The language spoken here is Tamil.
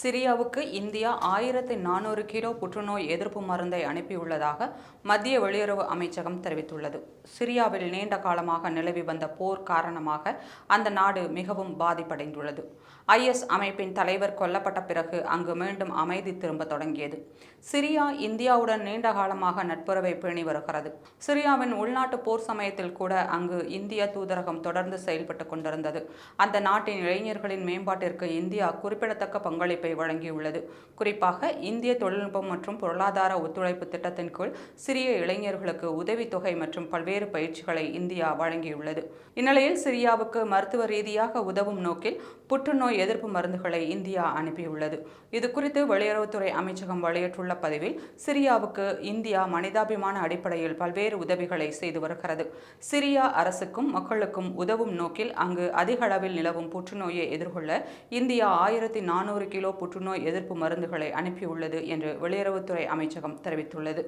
சிரியாவுக்கு இந்தியா ஆயிரத்தி நானூறு கிலோ புற்றுநோய் எதிர்ப்பு மருந்தை அனுப்பியுள்ளதாக மத்திய வெளியுறவு அமைச்சகம் தெரிவித்துள்ளது. சிரியாவில் நீண்ட காலமாக நிலவி வந்த போர் காரணமாக அந்த நாடு மிகவும் பாதிப்படைந்துள்ளது. ஐஎஸ் அமைப்பின் தலைவர் கொல்லப்பட்ட பிறகு அங்கு மீண்டும் அமைதி திரும்ப தொடங்கியது. சிரியா இந்தியாவுடன் நீண்ட காலமாக நட்புறவை பேணி வருகிறது. சிரியாவின் உள்நாட்டு போர் சமயத்தில் கூட அங்கு இந்திய தூதரகம் தொடர்ந்து செயல்பட்டு கொண்டிருந்தது. அந்த நாட்டின் இளைஞர்களின் மேம்பாட்டிற்கு இந்தியா குறிப்பிடத்தக்க பங்களிப்பை வழங்கியுள்ளது. குறிப்பாக இந்திய தொழில்நுட்பம் மற்றும் பொருளாதார ஒத்துழைப்பு திட்டத்தின் கீழ் சிறிய இளைஞர்களுக்கு உதவித்தொகை மற்றும் பல்வேறு பயிற்சிகளை இந்தியா வழங்கியுள்ளது. இந்நிலையில் சிரியாவுக்கு மருத்துவ ரீதியாக உதவும் நோக்கில் புற்றுநோய் எதிர்ப்பு மருந்துகளை இந்தியா அனுப்பியுள்ளது. இது குறித்து வெளியுறவுத்துறை அமைச்சகம் வெளியிட்டுள்ள பதிவில் சிரியாவுக்கு இந்தியா மனிதாபிமான அடிப்படையில் பல்வேறு உதவிகளை செய்து வருகிறது. சிரியா அரசுக்கும் மக்களுக்கும் உதவும் நோக்கில் அங்கு அதிக அளவில் நிலவும் புற்றுநோயை எதிர்கொள்ள இந்தியா ஆயிரத்தி நானூறு கிலோ புற்றுநோய் எதிர்ப்பு மருந்துகளை அனுப்பியுள்ளது என்று வெளியுறவுத்துறை அமைச்சகம் தெரிவித்துள்ளது.